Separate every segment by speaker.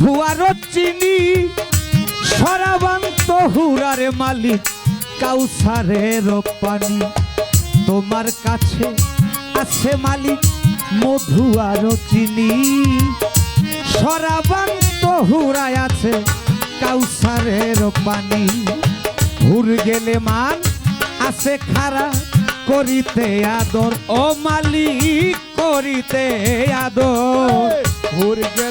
Speaker 1: ভুয়ার চিনি সরাবান্ত হুরার মালিক কাউসারের পানি। তোমার কাছে আছে মালিক মধু আর চিনি সরাবান্ত হুরায় আছে কাউসারের পানি। হুর গেলে মান আছে খারা করিতে আদর। ও মালিক করিতে আদর। হুর গেলে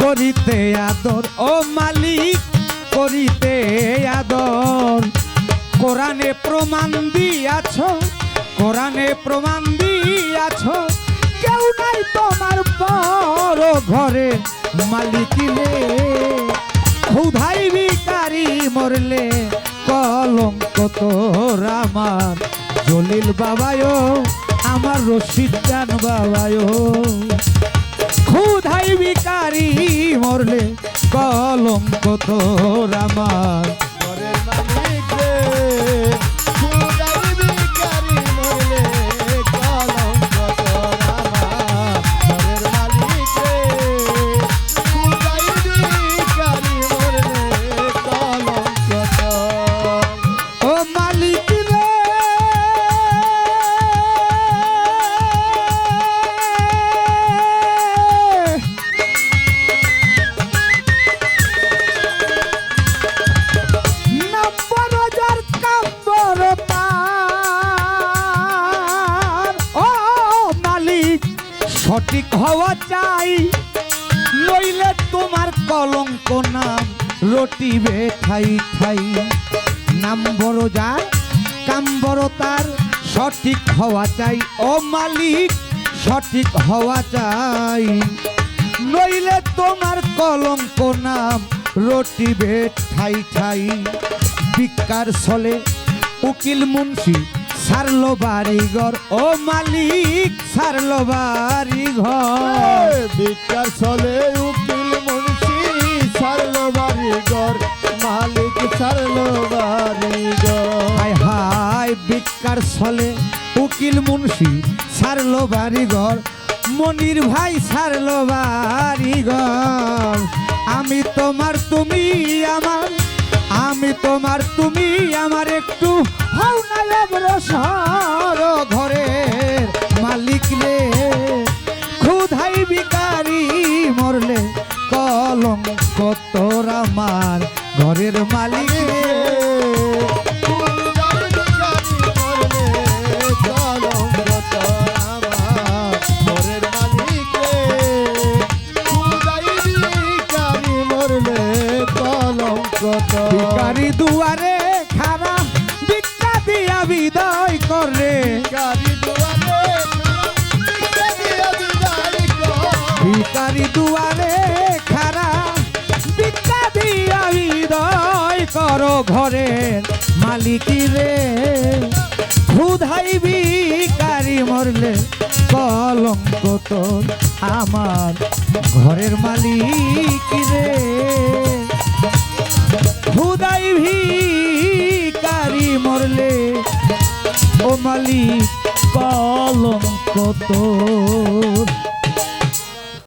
Speaker 1: করিতে আদর। ও মালিক, করিতে আদর। কোরআনে প্রমাণ দিয়াছ, কোরআনে প্রমাণ দিয়াছ। কেউ নাই তোমার পর ঘরে মালিকিলে ক্ষুধাই ভিকারি মরলে কলঙ্ক তোর আমার। জলিল বাবায়ো আমার রশিদ জান বাবায় ক্ষুধাই বিকারি মরলে কলম কত আমার। সঠিক হওয়া চাই। নইলে তোমার কলঙ্ক নাম রটিবে ঠাই ঠাই। নাম বড় যার কাম বড় তার। সঠিক হওয়া চাই। ও মালিক, সঠিক হওয়া চাই। নইলে তোমার কলঙ্ক নাম রটিবে ঠাই ঠাই। বিকার ছলে উকিল মুন্সি সারলো বাড়িঘর ও মালিক সারলো বাড়িঘর
Speaker 2: বিকার চলে উকিল মুন্সি সারলো বাড়িঘর মালিক সারলো বাড়িঘর
Speaker 1: হায় হায় বিকার ছলে উকিল মুন্সি সারলো বাড়িঘর মনির ভাই সারলো বাড়িঘর আমি তোমার তুমি আমার। আমি তোমার তুমি অগ্রসর ঘরের মালিক রে। ক্ষুধাই বিকারি মরলে কলম কত আমার ঘরের মালিক ভিকারি দুয়ারে খারা ভিক্ষা দিয়া বিদায় করো ঘরের মালিকি রে ক্ষুধাই ভিকারি মরলে কলঙ্ক তোর আমার ঘরের মালিক রে। খুদাই ভিকারি মরলে ও মালিক কলঙ্ক তোর